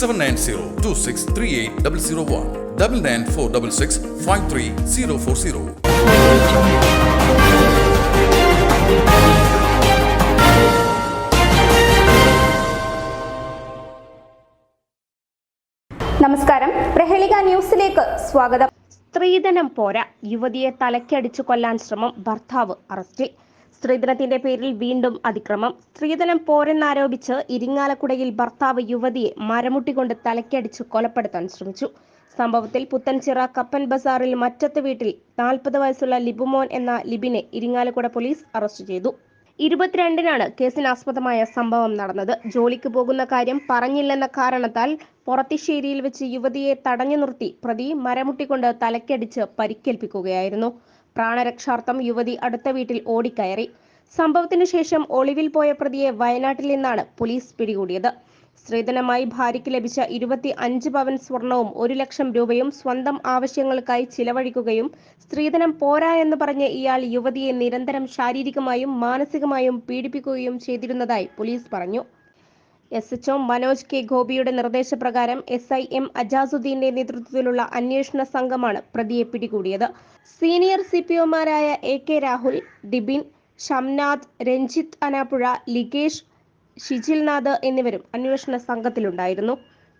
Seven nine zero two six three eight double zero one double nine four double six five three zero four zero നമസ്കാരം. പ്രഹേളിക ന്യൂസിലേക്ക് സ്വാഗതം. സ്ത്രീധനം പോരാ. യുവതിയെ തലക്കടിച്ചു കൊല്ലാൻ ശ്രമം ഭർത്താവ് അറസ്റ്റിൽ. സ്ത്രീധനത്തിന്റെ പേരിൽ വീണ്ടും അതിക്രമം. സ്ത്രീധനം പോരെന്നാരോപിച്ച് ഇരിങ്ങാലക്കുടയിൽ ഭർത്താവ് യുവതിയെ മരമുട്ടിക്കൊണ്ട് തലക്കടിച്ച് കൊലപ്പെടുത്താൻ ശ്രമിച്ചു. സംഭവത്തിൽ പുത്തൻചിറ കപ്പൻ ബസാറിൽ മറ്റത്തെ വീട്ടിൽ നാൽപ്പത് വയസ്സുള്ള ലിബുമോൻ എന്ന ലിബിനെ ഇരിങ്ങാലക്കുട പോലീസ് അറസ്റ്റ് ചെയ്തു. ഇരുപത്തിരണ്ടിനാണ് കേസിനാസ്പദമായ സംഭവം നടന്നത്. ജോലിക്ക് പോകുന്ന കാര്യം പറഞ്ഞില്ലെന്ന കാരണത്താൽ പൊറത്തിശ്ശേരിയിൽ വെച്ച് യുവതിയെ തടഞ്ഞു നിർത്തി പ്രതി മരമുട്ടിക്കൊണ്ട് തലക്കടിച്ച് പരിക്കേൽപ്പിക്കുകയായിരുന്നു. പ്രാണരക്ഷാർത്ഥം യുവതി അടുത്ത വീട്ടിൽ ഓടിക്കയറി. സംഭവത്തിനു ശേഷം ഒളിവിൽ പോയ പ്രതിയെ വയനാട്ടിൽ നിന്നാണ് പോലീസ് പിടികൂടിയത്. സ്ത്രീധനമായി ഭാര്യയ്ക്ക് ലഭിച്ച ഇരുപത്തി അഞ്ച് പവൻ സ്വർണവും ഒരു ലക്ഷം രൂപയും സ്വന്തം ആവശ്യങ്ങൾക്കായി ചിലവഴിക്കുകയും സ്ത്രീധനം പോരാ എന്ന് പറഞ്ഞ് ഇയാൾ യുവതിയെ നിരന്തരം ശാരീരികമായും മാനസികമായും പീഡിപ്പിക്കുകയും ചെയ്തിരുന്നതായി പോലീസ് പറഞ്ഞു. എസ് എച്ച്ഒ മനോജ് കെ ഗോപിയുടെ നിർദ്ദേശപ്രകാരം എസ് ഐ എം അജാസുദ്ദീന്റെ നേതൃത്വത്തിലുള്ള അന്വേഷണ സംഘമാണ് പ്രതിയെ പിടികൂടിയത്. സീനിയർ സി പി ഒമാരായ എ കെ രാഹുൽ ഡിബിൻ ഷംനാഥ് രഞ്ജിത്ത് അനാപ്പുഴ ലികേഷ് ഷിജിൽനാഥ് എന്നിവരും അന്വേഷണ സംഘത്തിലുണ്ടായിരുന്നു.